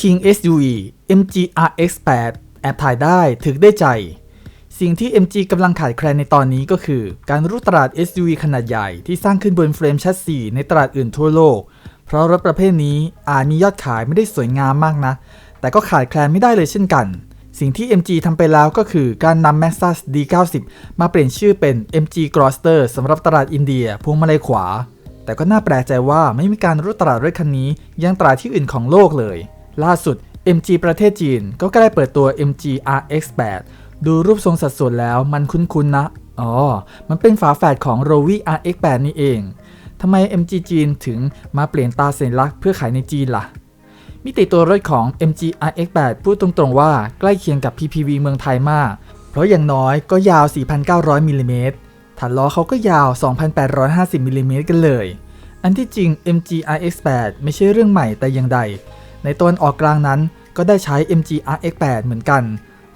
King SUV MG RX8 แอบถ่ายได้ถึกได้ใจ สิ่งที่ MG กำลังขาดแคลนในตอนนี้ก็คือ การรุกตลาด SUV ขนาดใหญ่ที่สร้างขึ้นบนเฟรมแชัสซีในตลาดอื่นทั่วโลก เพราะรถประเภทนี้อาจมียอดขายไม่ได้สวยงามมากนะ แต่ก็ขาดแคลนไม่ได้เลยเช่นกัน สิ่งที่ MG ทำไปแล้วก็คือการนำ Maxus D90 มาเปลี่ยนชื่อเป็น MG Gloster สำหรับตลาดอินเดียพวงมาลัยขวา แต่ก็น่าแปลกใจว่าไม่มีการรุกตลาดรถคันนี้ยังตลาดที่อื่นของโลกเลย ล่าสุด MG ประเทศจีนก็ใกล้เปิดตัว MG RX8 ดูรูปทรงสัดส่วนแล้วมันคุ้นๆนะ อ๋อ มันเป็นฝาแฝดของ r o v i RX8 นี่เอง ทำไม MG จีนถึงมาเปลี่ยนตาสัญลักษณ์เพื่อขายในจีนล่ะ มิติตัวรถของ MG RX8 พูดตรงๆว่าใกล้เคียงกับ PPV เมืองไทยมาก เพราะอย่างน้อยก็ยาว 4,900มิลลิเมตรฐานล้อเขาก็ยาว 2,850มิลลิเมตรกันเลย อันที่จริง MG RX8 ไม่ใช่เรื่องใหม่แต่อย่างใด ในตอนออกกลางนั้นก็ได้ใช้ MG RX8 เหมือนกัน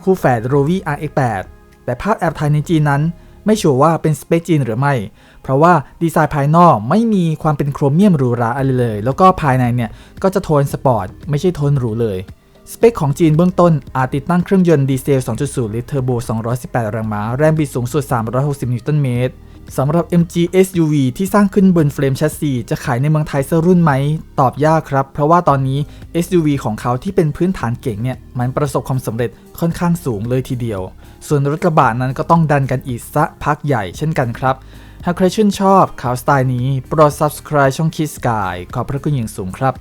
คู่แฝด r o v i RX8 แต่ภาพแอบถ่ายในจีนนั้น ไม่ชัวร์ว่าเป็นสเปคจีนหรือไม่ เพราะว่าดีไซน์ภายนอกไม่มีความเป็นโครเมียมหรูหราอะไรเลย แล้วก็ภายในเนี่ย ก็จะโทนสปอร์ตไม่ใช่โทนหรูเลยสเปคของจีนเบื้องต้นอาจติดตั้งเครื่องยนต์ดีเซล 2.0 ลิตรเทอร์โบ 218 แรงม้า แรงบิดสูงสุด 360 นิวตันเมตร สำหรับ MG SUV ที่สร้างขึ้นบนเฟรมแชสซีจะขายในเมืองไทยสักรุ่นไหม ตอบยากครับ เพราะว่าตอนนี้ SUV ของเขาที่เป็นพื้นฐานเก่งเนี่ย มันประสบความสำเร็จค่อนข้างสูงเลยทีเดียว ส่วนรถกระบะนั้นก็ต้องดันกันอีกสักพักใหญ่เช่นกันครับ หากใครชื่นชอบข่าวสไตล์นี้ โปรด subscribe ช่อง Kiss Sky ขอบพระคุณอย่างสูงครับ